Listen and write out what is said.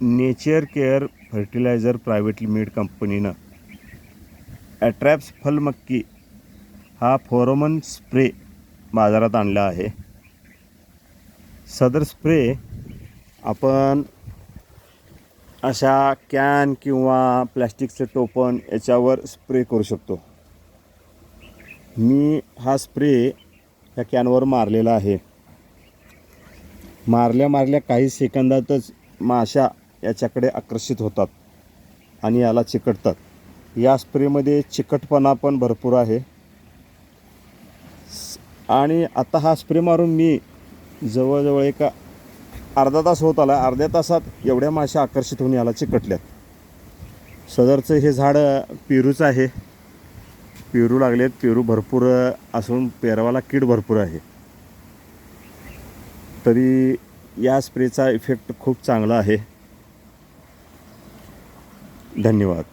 Nature care fertiliser private limited कंपनीनं ॲट्रॅप्स फलमक्की हा फोरोमन स्प्रे बाजारात आणला आहे. सदर स्प्रे आपण अशा कॅन किंवा प्लॅस्टिकचं टोपण याच्यावर स्प्रे करू शकतो. मी हा स्प्रे ह्या कॅनवर मारलेला आहे. मारल्या मारल्या काही सेकंदातच माशा याच्याकडे आकर्षित होतात आणि याला चिकटतात. या स्प्रेमध्ये चिकटपणा पण भरपूर आहे. आणि आता हा स्प्रे मारून मी जवळजवळ एका अर्धा तास होत आला अर्ध्या तासात एवढ्या माशा आकर्षित होऊन याला चिकटल्यात. सदरचं हे झाड पेरूचं आहे. पेरू लागलेत. पेरू भरपूर असून पेरवाला कीड भरपूर आहे. तरी या स्प्रेचा इफेक्ट खूप चांगला आहे. धन्यवाद.